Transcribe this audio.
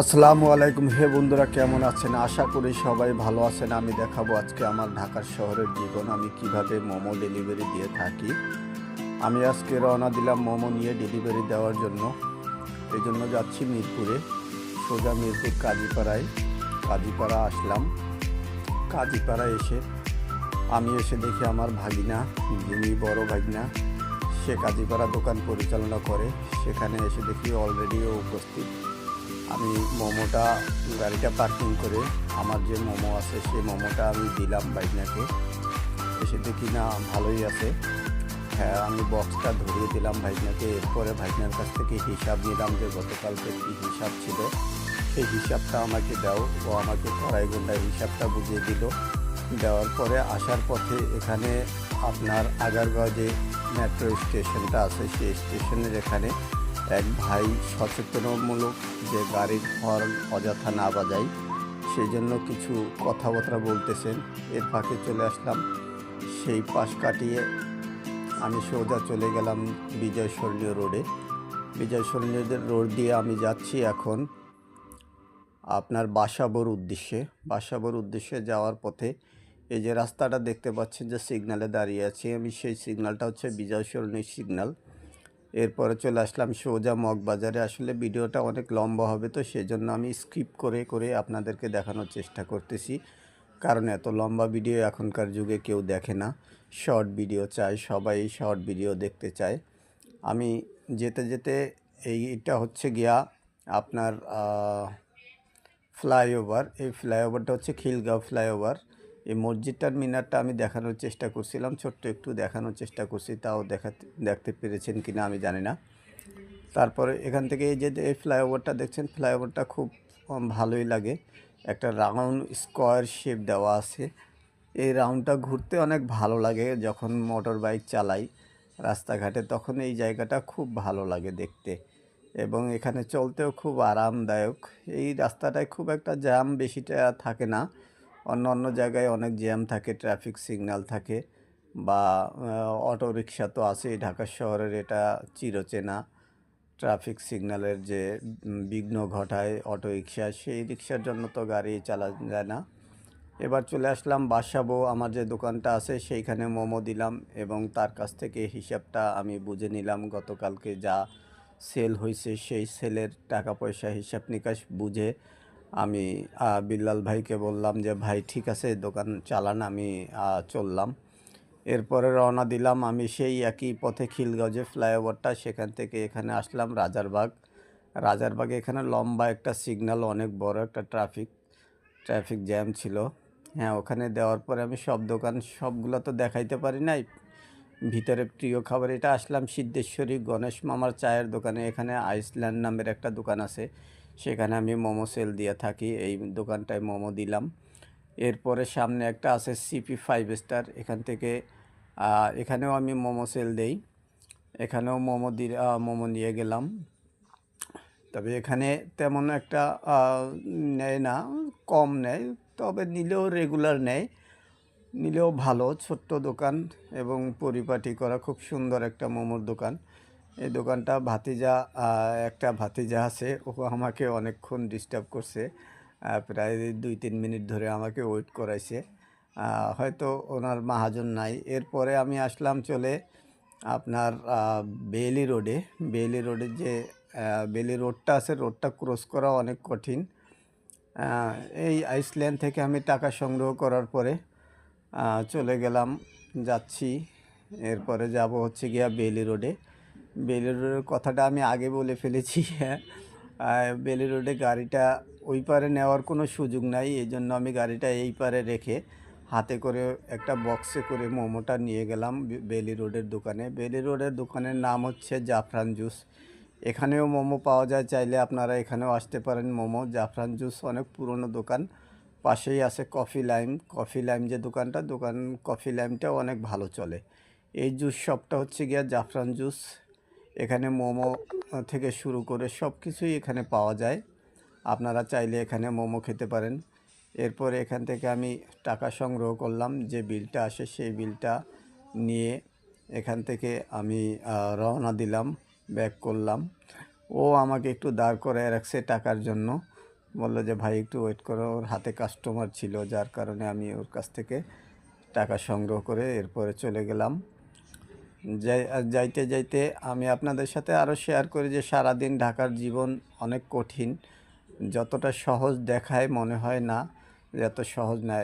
আসসালামু আলাইকুম। হে বন্ধুরা, কেমন আছেন? আশা করি সবাই ভালো আছেন। আমি দেখাবো আজকে আমার ঢাকার শহরের জীবন, আমি কীভাবে মোমো ডেলিভারি দিয়ে থাকি। আমি আজকে রওনা দিলাম মোমো নিয়ে ডেলিভারি দেওয়ার জন্য। এই জন্য যাচ্ছি মিরপুরে, সোজা মিরপুর কাজীপাড়ায়। কাজীপাড়া আসলাম। কাজীপাড়া এসে আমি এসে দেখি আমার ভাগিনা, যিনি বড় ভাগিনা, সে কাজীপাড়া দোকান পরিচালনা করে। সেখানে এসে দেখি অলরেডি উপস্থিত। আমি মোমোটা গাড়িটা পার্কিং করে আমার যে মোমো আছে, সেই মোমোটা আমি দিলাম বাইকনাকে এসে দেখি না, ভালোই আছে। হ্যাঁ আমি বক্সটা ধরিয়ে দিলাম ভাইকনাকে এরপরে ভাইকনার কাছ থেকে হিসাব নিলাম যে গতকালকে কী হিসাব ছিল। সেই হিসাবটা আমাকে দাও। ও আমাকে কড়াই ঘন্টায় হিসাবটা বুঝিয়ে দিল। দেওয়ার পরে আসার পথে এখানে আপনার আগারগাঁও যে মেট্রো স্টেশনটা আছে, সেই স্টেশনের এখানে এক ভাই সচেতনমূলক যে গাড়ির হর্ন অযথা না বাজাই সেই জন্য কিছু কথাবার্তা বলতেছেন। এর ফাঁকে চলে আসলাম। সেই পাশ কাটিয়ে আমি সোজা চলে গেলাম বিজয় রোডে। বিজয় রোড দিয়ে আমি যাচ্ছি এখন আপনার বাসাবোর উদ্দেশ্যে। বাসাবোর উদ্দেশ্যে যাওয়ার পথে এই যে রাস্তাটা দেখতে পাচ্ছেন যে সিগনালে দাঁড়িয়ে আছি আমি, সেই সিগন্যালটা হচ্ছে বিজয় সরণীর সিগন্যাল এরপরে চলে আসলাম সোজা মগবাজারে। আসলে ভিডিওটা অনেক লম্বা হবে, তো সেজন্য আমি স্কিপ করে করে আপনাদেরকে দেখানোর চেষ্টা করতেছি। কারণ এত লম্বা ভিডিও এখনকার যুগে কেউ দেখে না। শর্ট ভিডিও চায়, সবাই শর্ট ভিডিও দেখতে চায়। আমি যেতে যেতে এইটা হচ্ছে গিয়া আপনার ফ্লাইওভার। এই ফ্লাইওভারটা হচ্ছে খিলগাঁও ফ্লাইওভার। এই মসজিদটার মিনারটা আমি দেখানোর চেষ্টা করছিলাম, ছোট্ট একটু দেখানোর চেষ্টা করছি, তাও দেখাতে, দেখতে পেরেছেন কি না আমি জানি না। তারপরে এখান থেকে এই যে এই ফ্লাইওভারটা দেখছেন, ফ্লাইওভারটা খুব ভালোই লাগে। একটা রাউন্ড স্কোয়ার শেপ দেওয়া আছে। এই রাউন্ডটা ঘুরতে অনেক ভালো লাগে যখন মোটর বাইক চালাই রাস্তাঘাটে, তখন এই জায়গাটা খুব ভালো লাগে দেখতে। এবং এখানে চলতেও খুব আরামদায়ক। এই রাস্তাটায় খুব একটা জ্যাম বেশিটা থাকে না। অন্য অন্য জায়গায় অনেক জ্যাম থাকে ট্রাফিক সিগন্যাল থাকে বা অটো রিক্সা তো আছেই ঢাকা শহরের, এটা চিরচেনা। ট্রাফিক সিগন্যালের যে বিঘ্ন ঘটায় অটো রিক্সা সেই রিক্সার জন্য তো গাড়ি চালা যায় না। এবার চলে আসলাম বাসাবো আমার যে দোকানটা আছে সেইখানে মোমো দিলাম এবং তার কাছ থেকে হিসাবটা আমি বুঝে নিলাম, গতকালকে যা সেল হয়েছে সেই সেলের টাকা পয়সা হিসাব নিকাশ বুঝে আমি বিল্লাল ভাইকে বললাম যে, ভাই, ঠিক আছে, দোকান চালান, আমি চললাম। এরপরে রওনা দিলাম আমি সেই একই পথে খিলগাঁও যে ফ্লাইওভারটা, সেখান থেকে এখানে আসলাম রাজারবাগ। রাজারবাগে এখানে লম্বা একটা সিগন্যাল, অনেক বড় একটা ট্রাফিক ট্রাফিক জ্যাম ছিল। হ্যাঁ ওখানে দেওয়ার পরে আমি সব দোকান, সবগুলো তো দেখাইতে পারি নাই। ভিতরে প্রিয় খাবার, এটা আসলাম সিদ্ধেশ্বরী গণেশ মামার চায়ের দোকানে। এখানে আইসল্যান্ড নামের একটা দোকান আছে। সেখানে আমি মোমো সেল দিয়ে থাকি, এই দোকানটায় মোমো দিলাম। এরপরে সামনে একটা আছে সিপি ফাইভ স্টার এখান থেকে এখানেও আমি মোমো সেল দেই। এখানেও মোমো দি মোমো নিয়ে গেলাম। তবে এখানে তেমন একটা নেয় না, কম নেয়, তবে নিলেও রেগুলার নেয়। নিলেও ভালো, ছোট্ট দোকান এবং পরিপাটি করা খুব সুন্দর একটা মোমোর দোকান। এই দোকানটা ভাতিজা একটা ভাতিজা আছে, ও আমাকে অনেকক্ষণ ডিস্টার্ব করছে প্রায় দুই তিন মিনিট ধরে আমাকে ওয়েট করাইছে। হয়তো ওনার মাহাজন নাই। এরপরে আমি আসলাম চলে আপনার বেলি রোডে। বেইলি রোডে যে বেলি রোডটা আছে, রোডটা ক্রস করা অনেক কঠিন। এই আইসল্যান্ড থেকে আমি টাকা সংগ্রহ করার পরে চলে গেলাম, যাচ্ছি। এরপরে যাব হচ্ছে গিয়া বেইলি রোডে। বেইলি রোডের কথাটা আমি আগে বলে ফেলেছি। হ্যাঁ আহ, বেইলি রোডে গাড়িটা ওই পারে নেওয়ার কোনো সুযোগ নাই এই জন্য আমি গাড়িটা এই পারে রেখে হাতে করে একটা বক্সে করে মোমোটা নিয়ে গেলাম বে- বেইলি রোডের দোকানে। বেলি রোডের দোকানের নাম হচ্ছে জাফরান জুস। এখানেও মোমো পাওয়া যায় চাইলে আপনারা এখানেও আসতে পারেন মোমো। জাফরান জুস অনেক পুরনো দোকান পাশেই আছে কফি লাইম। কফি লাইম যে দোকানটা দোকান কফি লাইমটাও অনেক ভালো চলে। এই জুস শপটা হচ্ছে গিয়া জাফরান জুস। এখানে মোমো থেকে শুরু করে সব কিছুই এখানে পাওয়া যায়। আপনারা চাইলে এখানে মোমো খেতে পারেন। এরপরে এখান থেকে আমি টাকা সংগ্রহ করলাম যে বিলটা আসে সেই বিলটা নিয়ে এখান থেকে আমি রওনা দিলাম, ব্যাক করলাম। ও আমাকে একটু দাঁড় করে রাখছে টাকার জন্য। বলল যে, ভাই, একটু ওয়েট করো, ওর হাতে কাস্টমার ছিল, যার কারণে আমি ওর কাছ থেকে টাকা সংগ্রহ করে এরপরে চলে গেলাম। যাইতে যাইতে আমি আপনাদের সাথে আরও শেয়ার করি যে সারাদিন ঢাকার জীবন অনেক কঠিন, যতটা সহজ দেখায় মনে হয় না এত সহজ না